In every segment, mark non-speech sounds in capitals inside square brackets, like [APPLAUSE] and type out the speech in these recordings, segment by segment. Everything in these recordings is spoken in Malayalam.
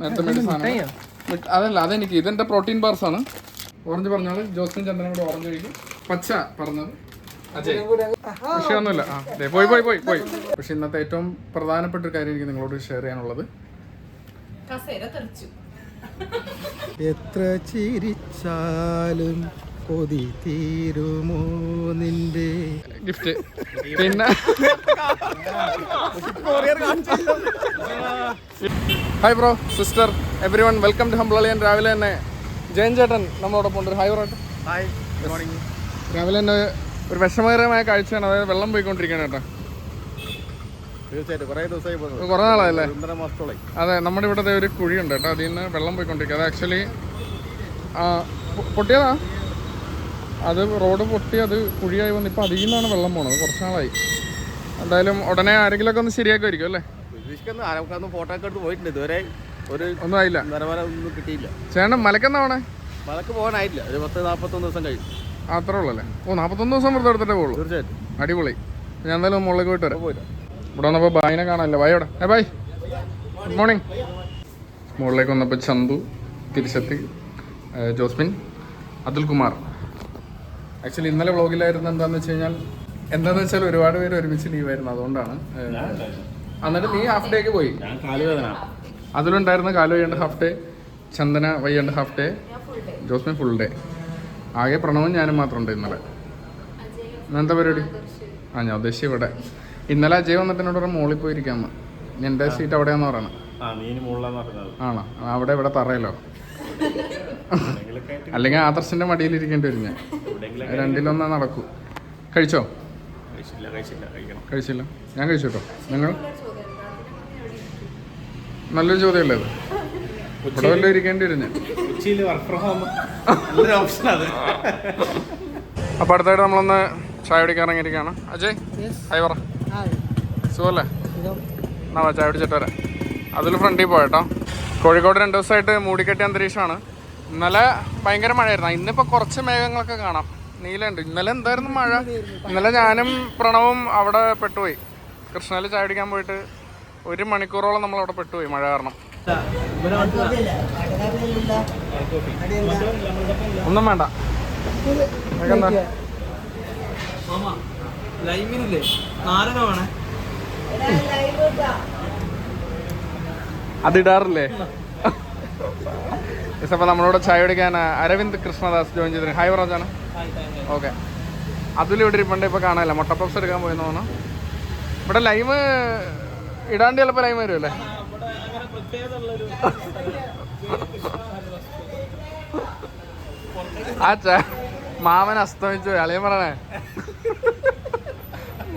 നേരത്തെ മേടിച്ച സാധനം മിഠ- അതല്ല അതെനിക്ക് ഇതെന്റെ പ്രോട്ടീൻ ബാർസ് ആണ്. ഓറഞ്ച് പറഞ്ഞാൽ ജോസ്റ്റിൻ ചന്ദ്രനോട് ഓറഞ്ച് കഴിക്കും പച്ച പറഞ്ഞത്. അജയ്. വിഷയമൊന്നുമില്ല. ആ ദേ, പോയി പോയി പോയി പോയി. പക്ഷെ ഇന്നത്തെ ഏറ്റവും പ്രധാനപ്പെട്ട ഒരു കാര്യം എനിക്ക് നിങ്ങളോട് ഷെയർ ചെയ്യാനുള്ളത്. കസേര തെറിച്ചു. എത്ര ചിരിച്ചാലും കൊതി തീരുമോ നിന്റെ? ഗിഫ്റ്റ് പിന്നെ? Hi bro sister everyone welcome to ഹംബ്ലളിയൻ രാവിലെ തന്നെ ജയൻ ചേട്ടൻ നമ്മളോടൊപ്പം ഉണ്ട്. Hi bro hi good morning രാവിലെ തന്നെ ഒരു വിഷമകരമായ കാഴ്ചയാണ്. അതായത് വെള്ളം പോയിക്കൊണ്ടിരിക്കുകയാണ് കേട്ടോ. തീർച്ചയായിട്ടും. കുറേ നാളായല്ലേ? അതെ നമ്മുടെ ഇവിടെ ദേ ഒരു കുഴിയുണ്ട് കേട്ടോ. അതിൽ നിന്ന് വെള്ളം പോയിക്കൊണ്ടിരിക്കുക. അത് ആക്ച്വലി പൊട്ടിയതാ? അത് റോഡ് പൊട്ടി അത് കുഴിയായി വന്ന് ഇപ്പോൾ അതിൽ നിന്നാണ് വെള്ളം പോണത്. കുറച്ച് നാളായി. എന്തായാലും ഉടനെ ആരെങ്കിലുമൊക്കെ ഒന്ന് ശരിയാക്കുമായിരിക്കും അല്ലേ? പ്രതീക്ഷിക്കുന്ന. ആരൊക്കെ ഫോട്ടോ ഒക്കെ എടുത്ത് പോയിട്ടുണ്ട്. ഇതുവരെ ഒരു ഒന്നും ആയില്ല. ഒന്നും കിട്ടിയില്ല. ചേട്ടൻ മലക്കെന്നാ വേണേ മലക്ക് പോകാനായില്ല ഒരു പത്ത് നാൽപ്പത്തൊന്ന് ദിവസം കഴിയും അത്രേ ഉള്ളൂ അല്ലേ? ഓ നാൽപ്പത്തൊന്ന് ദിവസം വെറുതെ എടുത്തിട്ടേ പോകുള്ളൂ തീർച്ചയായിട്ടും. അടിപൊളി. ഞാൻ എന്തായാലും മുകളിലേക്ക് പോയിട്ട് വരാം. ഇവിടെ വന്നപ്പോൾ ബായിനെ കാണാനല്ലേ. ബായ് അവിടെ ഏ ബായ്. ഗുഡ് മോർണിംഗ് മുകളിലേക്ക് വന്നപ്പോൾ ചന്തു തിരിച്ചെത്തി ജോസ്മിൻ അതുൽ കുമാർ ആക്ച്വലി ഇന്നലെ വ്ളോഗിലായിരുന്നു എന്താന്ന് വെച്ച് കഴിഞ്ഞാൽ എന്താന്ന് വെച്ചാൽ ഒരുപാട് പേര് ഒരുമിച്ച് ലീവായിരുന്നു അതുകൊണ്ടാണ്. എന്നിട്ട് നീ ഹാഫ് ഡേക്ക് പോയി? കാലുവേദന. അതിലുണ്ടായിരുന്ന കാലു വയ്യണ്ട് half day Chandana വയ്യണ്ട് half day Josmin full day ആകെ പ്രണവും ഞാനും മാത്രം ഉണ്ട് ഇന്നലെ. എന്താ പരിപാടി? ആ ഞാൻ ഉദ്ദേശിച്ച ഇവിടെ. ഇന്നലെ അജയ് വന്നിട്ട് എന്നോട് പറഞ്ഞു മോളിൽ പോയിരിക്കാന്ന്. എന്റെ സീറ്റ് അവിടെയാന്ന് പറയണം. ആണോ? അവിടെ ഇവിടെ തറയല്ലോ. അല്ലെങ്കിൽ ആദർശന്റെ മടിയിൽ ഇരിക്കേണ്ടി വരും ഞാൻ. രണ്ടിലൊന്നാ നടക്കൂ. കഴിച്ചോ? കഴിച്ചില്ല കഴിച്ചില്ല കഴിക്കണം. കഴിച്ചില്ല. ഞാൻ കഴിച്ചു കേട്ടോ നിങ്ങൾ? നല്ലൊരു ചോദ്യമല്ലേ അത്? ഇവിടെ വല്ലതും ഇരിക്കേണ്ടി വരും ഞാൻ. അപ്പൊ അടുത്തായിട്ട് നമ്മളൊന്ന് ചായ കുടിക്കാൻ ഇറങ്ങിയിരിക്കുകയാണ്. അജയ് ഹായ് പറ. സുഖല്ലേ എന്നാ ചായ കുടിച്ചിട്ട് വരാം. അതിൽ ഫ്രണ്ടിൽ പോയട്ടോ കോഴിക്കോട് രണ്ട് ദിവസമായിട്ട് മൂടിക്കെട്ടിയ അന്തരീക്ഷമാണ്. ഇന്നലെ ഭയങ്കര മഴയായിരുന്നു. ഇന്നിപ്പോൾ കുറച്ച് മേഘങ്ങളൊക്കെ കാണാം. നീലുണ്ട് ഇന്നലെ എന്തായിരുന്നു മഴ? ഇന്നലെ ഞാനും പ്രണവും അവിടെ പെട്ടുപോയി. കൃഷ്ണയിൽ ചായ അടിക്കാൻ പോയിട്ട് ഒരു മണിക്കൂറോളം നമ്മൾ അവിടെ പെട്ടുപോയി മഴ കാരണം. ഒന്നും വേണ്ട? ലൈമിനില്ലേ? നാരങ്ങ അതിടാറില്ലേ? Yes, അപ്പൊ നമ്മളോട് ചായ കുടിക്കാൻ അരവിന്ദ് കൃഷ്ണദാസ് ജോയിൻ ചെയ്തിരുന്നു. ഹായ് പറഞ്ഞാണ് ഓക്കെ അതിൽ ഇവിടെ ഇരിപ്പുണ്ട് ഇപ്പൊ കാണാനില്ല. മുട്ട എടുക്കാൻ പോയെന്ന് തോന്നുന്നു. ഇവിടെ ലൈവ് ഇടാണ്ട് ചിലപ്പോ ലൈവ് വരുമല്ലേ? ആ ചാ മാമൻ അസ്തമിച്ചു. അളിയും പറയണേ.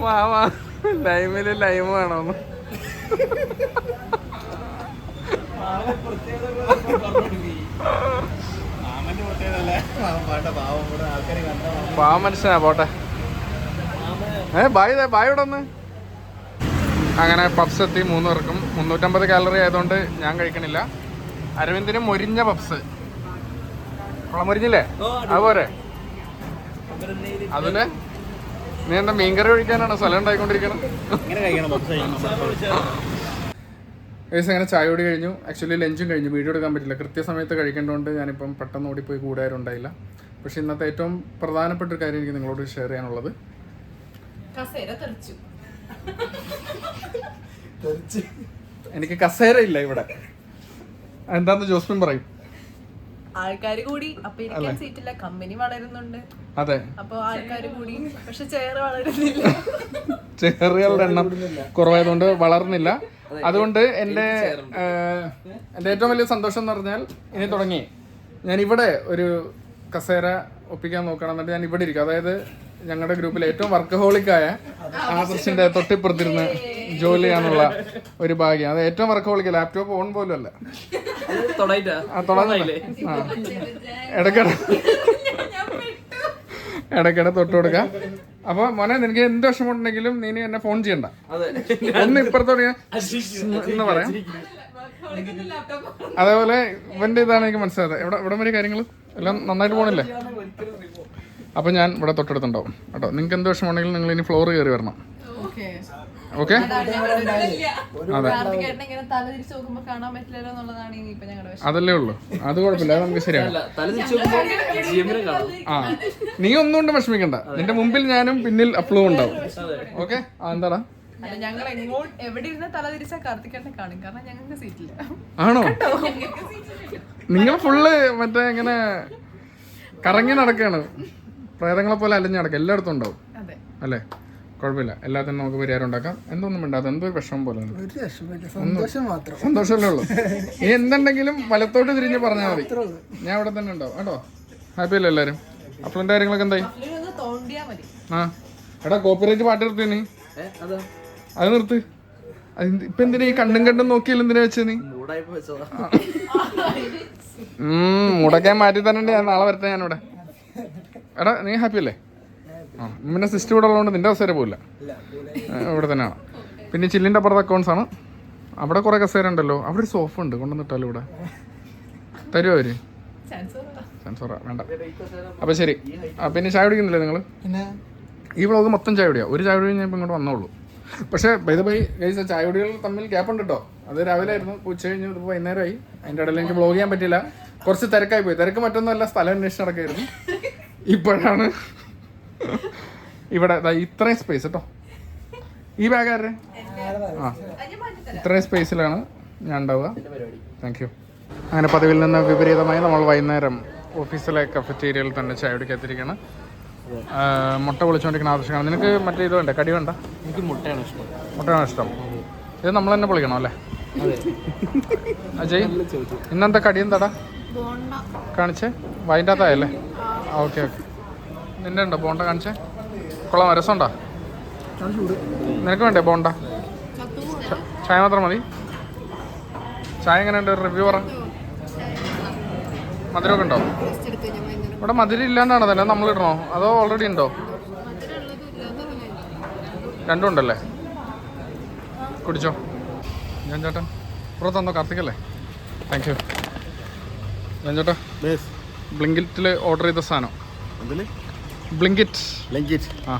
മാമ ലൈമിൽ ലൈവ് വേണമെന്ന് പാവം മനുഷ്യനാ പോട്ടെ. ഏ ബായ് ബായ് ഇവിടെ ഒന്ന് അങ്ങനെ പപ്സ് എത്തി മൂന്ന് പേർക്കും മുന്നൂറ്റമ്പത് കാലറി ആയതുകൊണ്ട് ഞാൻ കഴിക്കണില്ല. അരവിന്ദിന് മൊരിഞ്ഞ പപ്സ് മുളമൊരിഞ്ഞില്ലേ അതുപോലെ അതിന് നീ എന്താ മീൻകറി ഒഴിക്കാനാണോ സ്ഥലം ഉണ്ടായിക്കൊണ്ടിരിക്കണം ഇങ്ങനെ കഴിക്കണം പപ്സ് കഴിക്കണം ഏകദേശം അങ്ങനെ ചായ കൂടി കഴിഞ്ഞു. ആക്ച്വലി ലഞ്ചും കഴിഞ്ഞു. വീഡിയോ എടുക്കാൻ പറ്റില്ല. കൃത്യസമയത്ത് കഴിക്കേണ്ടതുകൊണ്ട് ഞാനിപ്പം പെട്ടെന്ന് ഓടിപ്പോയി കൂടാറുണ്ടായില്ല പക്ഷെ ഇന്നത്തെ ഏറ്റവും പ്രധാനപ്പെട്ട ഒരു കാര്യം എനിക്ക് നിങ്ങളോട് ഷെയർ ചെയ്യാനുള്ളത്. എനിക്ക് കസേര ഇല്ല ഇവിടെ. എന്താന്ന് ജോസ്മിൻ പറയും? ആൾക്കാർ കൂടി. അപ്പൊ ഇരിക്കാൻ സീറ്റില്ല. കമ്പനി വളരുന്നുണ്ട്. അതെ. അപ്പൊ ആൾക്കാർ കൂടി. പക്ഷെ ചെയർ വളരുന്നില്ല. ചെയറുകളുടെ എണ്ണം കുറവായതുകൊണ്ട് വളർന്നില്ല. അതുകൊണ്ട് എന്റെ എന്റെ എന്റെ ഏറ്റവും വലിയ സന്തോഷം എന്ന് പറഞ്ഞാൽ ഇനി തുടങ്ങി. ഞാൻ ഇവിടെ ഒരു കസേര ഒപ്പിക്കാൻ നോക്കണം എന്നിട്ട് ഞാൻ ഇവിടെ ഇരിക്കും. അതായത് ഞങ്ങളുടെ ഗ്രൂപ്പിൽ ഏറ്റവും വർക്കഹോളിക്കായ ആദർശിന്റെ തൊട്ടിപ്പുറത്തിരുന്ന് ജോലി ചെയ്യാനുള്ള ഒരു ഭാഗ്യം. അത് ഏറ്റവും വർക്കഹോളിക്ക ലാപ്ടോപ്പ് ഓൺ പോലും അല്ല. ഇടയ്ക്കിടെ ഇടയ്ക്കിടെ തൊട്ട് കൊടുക്കാം. അപ്പൊ മോനെ നിനക്ക് എന്ത് വിഷമമുണ്ടെങ്കിലും നീ എന്നെ ഫോൺ ചെയ്യണ്ട. ഒന്ന് ഇപ്പുറത്തോടെ എന്ന് പറയാം. അതേപോലെ ഇവന്റെ ഇതാണ് എനിക്ക് മനസ്സിലായത്. ഇവിടെ ഇവിടെ വരെ കാര്യങ്ങൾ? എല്ലാം നന്നായിട്ട് പോണില്ലേ? അപ്പൊ ഞാൻ ഇവിടെ തൊട്ടടുത്തുണ്ടാവും. കേട്ടോ നിങ്ങൾക്ക് എന്ത് വിഷമമുണ്ടെങ്കിലും നിങ്ങൾ ഇനി ഫ്ലോർ കയറി വരണം. ഓക്കെ? അതല്ലേ ഉള്ളു. അത് കുഴപ്പമില്ല അത് നമുക്ക് ശരിയാണ് തല തിരിച്ചു നോക്കുമ്പോ ജിഎമ്മിനെ കാണാം. ആ നീ ഒന്നുകൊണ്ട് വിഷമിക്കണ്ട. നിന്റെ മുമ്പിൽ ഞാനും പിന്നിൽ അപ്ലൂവും ഉണ്ടാവും. ഓക്കെ? എന്താടാ? അല്ല ഞങ്ങൾ എങ്ങോട്ട് എവിടെ ഇരുന്ന് കാണും? കാരണം ഞങ്ങൾക്ക് സീറ്റില്ല. ആണോ? നിങ്ങൾ ഫുള്ള് മറ്റേ ഇങ്ങനെ കറങ്ങി നടക്കാണ്. പ്രേതങ്ങളെ പോലെ അലഞ്ഞു നടക്കുക എല്ലായിടത്തും ഉണ്ടാവും. അതെ. അല്ലേ? കുഴപ്പമില്ല. എല്ലാത്തിനും നമുക്ക് പരിഹാരം ഉണ്ടാക്കാം. എന്തൊന്നും വേണ്ടാത്ത എന്തോ ഒരു വിഷമം പോലെ ഒരു രക്ഷമില്ല സന്തോഷം മാത്രം. സന്തോഷമല്ലേ ഉള്ളൂ? നീ [LAUGHS] എന്തുണ്ടെങ്കിലും വലത്തോട്ട് തിരിഞ്ഞ് പറഞ്ഞാൽ മതി. ഞാൻ ഇവിടെ തന്നെ ഉണ്ടാവും. കേട്ടോ? ഹാപ്പി അല്ലേ എല്ലാവരും എന്റെ കാര്യങ്ങളൊക്കെ എന്തായി? ആ. എടാ കോപ്പിറൈറ്റ് പാട്ട് നിർത്തി നീ? അതാ. നിർത്ത്. ഇപ്പൊ എന്തിനാ ഈ കണ്ടും കണ്ടും നോക്കിയല്ലോ എന്തിനാ വെച്ചത് നീ? മുടക്കാൻ മാറ്റി തന്നെ ഞാൻ നാളെ വരട്ടെ ഞാനിവിടെ. എടാ നീ ഹാപ്പി അല്ലേ? ആ പിന്നെ സിസ്റ്റം ഇവിടെ ഉള്ളതുകൊണ്ട് നിന്റെ കസേര പോകില്ല ഇവിടെ തന്നെയാണ് പിന്നെ ചില്ലിന്റെ അപ്പുറത്ത് അക്കൗണ്ട്സ് ആണ്. അവിടെ കുറേ കസേര ഉണ്ടല്ലോ. അവിടെ ഒരു സോഫ ഉണ്ട്. കൊണ്ടുവന്നിട്ടാലോ ഇവിടെ? തരുമോ അവർ? സെൻസോറ വേണ്ട. അപ്പൊ ശരി. പിന്നെ ചായ കുടിക്കുന്നില്ലേ നിങ്ങൾ പിന്നെ? ഈ വ്ളോഗ് മൊത്തം ചായ കുടിയാ. ഒരു ചായ കുടി ഞാൻ ഇപ്പം ഇങ്ങോട്ട് വന്നോളൂ. പക്ഷേ ബൈ ബൈ ഗൈസ് ചായ കുടികൾ തമ്മിൽ ഗ്യാപ്പ് ഉണ്ട് കേട്ടോ അത് രാവിലെ ആയിരുന്നു. ഉച്ച കഴിഞ്ഞ് ഇപ്പോൾ വൈകുന്നേരമായി. അതിന്റെ ഇടയിൽ എനിക്ക് വ്ളോഗ് ചെയ്യാൻ പറ്റില്ല കുറച്ച് തിരക്കായി പോയി. തിരക്ക് മറ്റൊന്നുമല്ല സ്ഥലം അന്വേഷിച്ച് നടക്കായിരുന്നു ഇപ്പോഴാണ് ഇവിടെ ഇത്രയും സ്പേസ് കേട്ടോ ഈ ബാഗ് ആരുടെ? ആ ഇത്രയും സ്പേസിലാണ് ഞാൻ ഉണ്ടാവുക. താങ്ക് യു അങ്ങനെ പതിവിൽ നിന്ന് വിപരീതമായി നമ്മൾ വൈകുന്നേരം ഓഫീസിലെ കഫറ്റേരിയയിൽ തന്നെ ചായ കുടിക്കാത്തിരിക്കുകയാണ് എത്തിയിരിക്കുകയാണ്. മുട്ട പൊളിച്ചുകൊണ്ടിരിക്കുന്ന ആവശ്യമാണ് നിനക്ക് മറ്റേ ഇത് വേണ്ട? കടി വേണ്ട? എനിക്ക് മുട്ടയാണ് ഇഷ്ടം. മുട്ടയാണ് ഇഷ്ടം. ഇത് നമ്മൾ തന്നെ പൊളിക്കണം അല്ലേ? അജയ് ഇന്നെന്താ കടി എന്താടാ? കാണിച്ചേ. വൈന്റെ അകത്തായല്ലേ? Okay okay. നിന്റെ ഉണ്ടോ ബോണ്ട കാണിച്ചേ? കൊള്ളാം രസമുണ്ടോ? നിനക്ക് വേണ്ടേ ബോണ്ട? ചായ മാത്രം മതി. ചായ എങ്ങനെയുണ്ട്? റിവ്യൂ പറ. മധുരമൊക്കെ ഉണ്ടോ? ഇവിടെ മധുരം ഇല്ലാണ്ടാണ് തന്നെ. നമ്മൾ ഇടണോ? അതോ ഓൾറെഡി ഉണ്ടോ? രണ്ടും ഉണ്ടല്ലേ? കുടിച്ചോ. ഞാൻ ചേട്ടൻ പുറത്ത് തന്നോ കാർത്തികല്ലേ? താങ്ക് യു ഞാൻ ചേട്ടാ ബ്ലിങ്കിറ്റിൽ ഓർഡർ ചെയ്ത സാധനം. ബ്ലിങ്കിറ്റ് ബ്ലിങ്കിറ്റ് ആ.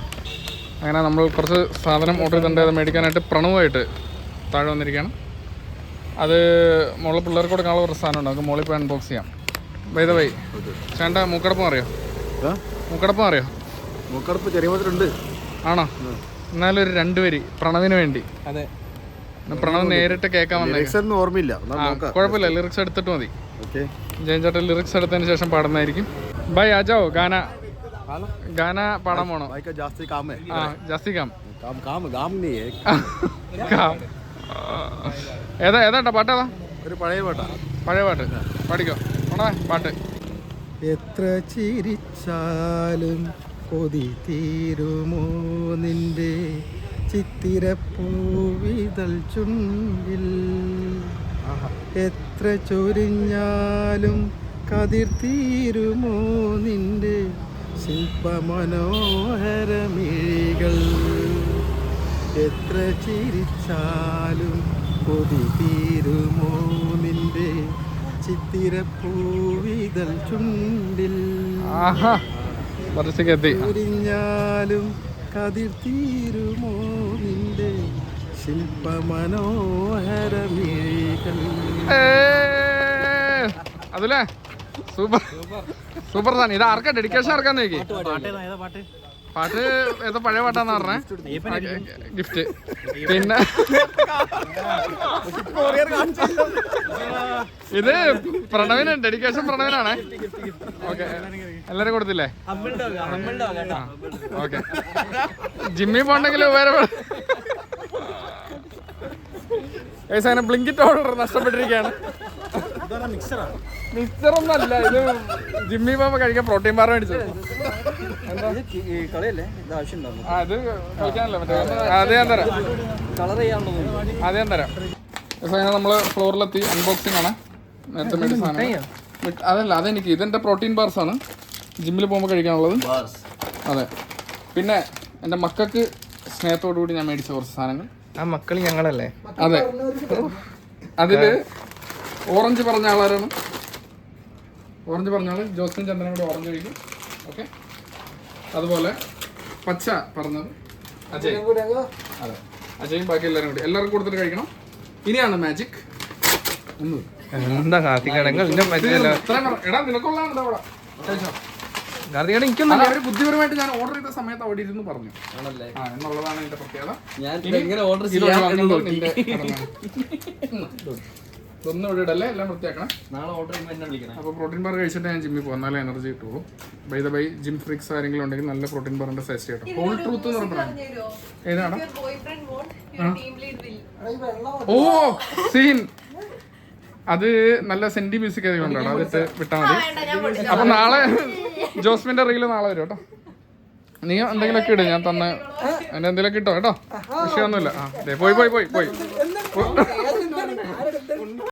അങ്ങനെ നമ്മൾ കുറച്ച് സാധനം ഓർഡർ ചെയ്തിട്ടുണ്ട്. അത് മേടിക്കാനായിട്ട് പ്രണവുമായിട്ട് താഴെ വന്നിരിക്കുകയാണ്. അത് മോളിൽ പിള്ളേർക്ക് കൊടുക്കാനുള്ള കുറച്ച് സാധനം ഉണ്ട് നമുക്ക് മോളിൽ പോയി അൺബോക്സ് ചെയ്യാം. വൈദ വൈ ചേണ്ട മൂക്കടപ്പം അറിയോ? മൂക്കടപ്പം അറിയോ? മൂക്കടപ്പ് ചെറിയ ആണോ? എന്നാലും ഒരു രണ്ട് വരി പ്രണവിന് വേണ്ടി. അതെ. പ്രണവ് നേരിട്ട് കേൾക്കാൻ വന്നേ. ഒന്നും ഓർമ്മയില്ല. കുഴപ്പമില്ല. ലിറിക്സ് എടുത്തിട്ട് മതി. ഓക്കെ ജയൻ ചേട്ടൻ ലിറിക്സ് എടുത്തതിന് ശേഷം പാടുന്നതായിരിക്കും. ബൈ അജോ ഗാന. ഗാന പാടാൻ പോണോ भाई का जास्ती काम है ആ ജാസ്തി കാം काम काम काम नहीं है കാം. ഏതാ ഏതാ പാട്ട് ഏതാ ഒരു പഴയ പാട്ടാ പഴയ പാട്ട് പാടിക്കോ പോണേ പാട്ട് എത്ര ചിരിച്ചാലും കൊതി തീരുമോ നിന്റെ ചിത്തിരപ്പൂവിതൾ ചുണ്ടിൽ എത്ര ചൊരിഞ്ഞാലും കതിർ തീരുമോ നിന്റെ ശില്പമനോഹരമിഴികൾ എത്ര ചിരിച്ചാലും കൊതി തീരുമോ നിന്റെ ചിത്തിരപ്പൂവിതൽ ചുണ്ടിൽ? ഒരിഞ്ഞാലും ഉരിഞ്ഞാലും കതിർ തീരുമോ നിന്റെ ശില്പമനോഹരമിഴികൾ അതില്ലേ സൂപ്പർ. സൂപ്പർ സാധനം. ഇത് ആർക്കാ? ഡെഡിക്കേഷൻ ആർക്കാന്ന് നോക്കി പാട്ട് ഏതോ? പഴയ പാട്ടാന്ന് പറഞ്ഞേ. ഗിഫ്റ്റ് പിന്നെ ഇത് പ്രണവിന് ഡെഡിക്കേഷൻ പ്രണവിനാണ്. ഓക്കെ എല്ലാരും കൊടുത്തില്ലേ? ഓക്കെ ജിമ്മി പോണ്ടെങ്കിൽ വേറെ അങ്ങനെ ബ്ലിങ്കിറ്റ് ഓർഡർ നഷ്ടപ്പെട്ടിരിക്കുകയാണ്. മിക്സർ ഒന്നല്ല ഇത് ജിമ്മി പോകുമ്പോ കഴിക്കാൻ പ്രോട്ടീൻ ബാർ മേടിച്ചത്. ഇത് കഴിക്കാനല്ല മറ്റേ? അത് ഞാൻ തരാം. അത് ഞാൻ തരാം. നമ്മൾ ഫ്ലോറിലെത്തി അൺബോക്സിംഗ് ആണ്. നേരത്തെ മേടിച്ച സാധനം. അതല്ല അതെനിക്ക് ഇതെന്റെ പ്രോട്ടീൻ ബാർസ് ആണ്. ജിമ്മിൽ പോകുമ്പോൾ കഴിക്കാനുള്ളത്. അതെ. പിന്നെ എന്റെ മക്കൾക്ക് സ്നേഹത്തോടു കൂടി ഞാൻ മേടിച്ച കുറച്ച് സാധനങ്ങൾ. ആ മക്കൾ ഞങ്ങളല്ലേ? അതെ. അതിൽ ഓറഞ്ച് പറഞ്ഞ ആളാരാണ്? ഓറഞ്ച് പറഞ്ഞാൽ ആൾ ചന്ദനം ചന്ദ്രൻ കൂടെ ഓറഞ്ച് കഴിക്കും ഓക്കെ അതുപോലെ പച്ച പറഞ്ഞത്. അജയ്. അതെ. അജയും ബാക്കി എല്ലാവരും കൂടി. എല്ലാവർക്കും കൊടുത്തിട്ട് കഴിക്കണം. ഇനിയാണ് മാജിക് ഒന്ന്. എന്താ കാർത്തികടങ്ങൾ? എടാ നിനക്കുള്ളതാണ് അവിടെ കഴിച്ചോ കാർത്തികട എനിക്കൊന്നും അല്ല, അവർ ബുദ്ധിപരമായിട്ട് ഞാൻ ഓർഡർ ചെയ്ത സമയത്ത് അവിടെ ഇരുന്ന് പറഞ്ഞു. ആണല്ലേ? ആ എന്നുള്ളതാണ് എന്റെ പ്രത്യേകത. ഞാൻ എങ്ങനെ ഓർഡർ ചെയ്യാൻ ഇതൊന്ന്. ഇവിടെ ഇടല്ലേ എല്ലാം വൃത്തിയാക്കണം. നാളെ ഓർഡർ ചെയ്യുമ്പോൾ എന്നെ വിളിക്കണം. അപ്പോൾ പ്രോട്ടീൻ ബാർ കഴിച്ചിട്ട് ഞാൻ ജിമ്മിൽ പോകും എനർജി കിട്ടുള്ളൂ. By the by gym freaks ആരെങ്കിലും ഉണ്ടെങ്കിൽ നല്ല പ്രോട്ടീൻ ബാറിന്റെ സജസ്റ്റ് കേട്ടോ. ഹോൾ ട്രൂത്ത് എന്ന് പറഞ്ഞാൽ ഏതാണ്? Boyfriend won't your team lead will oh scene. അത് നല്ല സെന്റി മ്യൂസിക് ആയതുകൊണ്ടാണ് അതിട്ട് വിട്ടാൽ മതി. അപ്പൊ നാളെ [LAUGHS] ജോസ്മിന്റെ റീൽ നാളെ വരും കേട്ടോ. നീ എന്തെങ്കിലുമൊക്കെ ഇട് ഞാൻ തന്നെ എന്റെ എന്തെങ്കിലുമൊക്കെ ഇട്ടോ കേട്ടോ. വിഷയമൊന്നുമില്ല. ആ ദേ, പോയി പോയി പോയി പോയി.